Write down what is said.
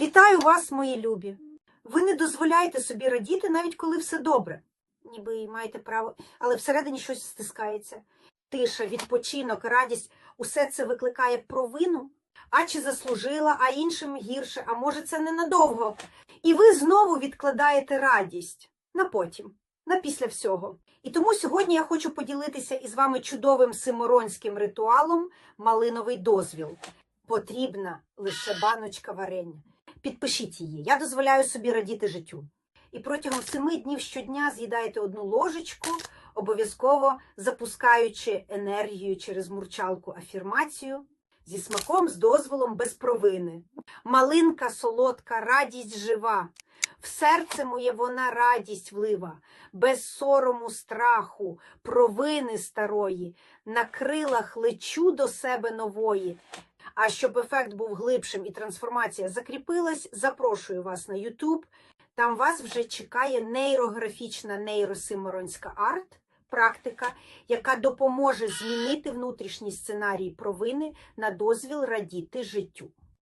Вітаю вас, мої любі. Ви не дозволяєте собі радіти, навіть коли все добре. Ніби і маєте право, але всередині щось стискається. Тиша, відпочинок, радість усе це викликає провину. А чи заслужила, а іншим гірше, а може це ненадовго. І ви знову відкладаєте радість на потім, на після всього. І тому сьогодні я хочу поділитися із вами чудовим симоронським ритуалом малиновий дозвіл. Потрібна лише баночка варення. Підпишіть її. Я дозволяю собі радіти життю. І протягом семи днів щодня з'їдаєте одну ложечку, обов'язково запускаючи енергію через мурчалку афірмацію зі смаком, з дозволом, без провини. Малинка солодка, радість жива. В серце моє вона радість влива, без сорому, страху, провини старої, на крилах лечу до себе нової. А щоб ефект був глибшим і трансформація закріпилась, запрошую вас на YouTube. Там вас вже чекає нейрографічна нейросиморонська арт, практика, яка допоможе змінити внутрішній сценарій провини на дозвіл радіти життю.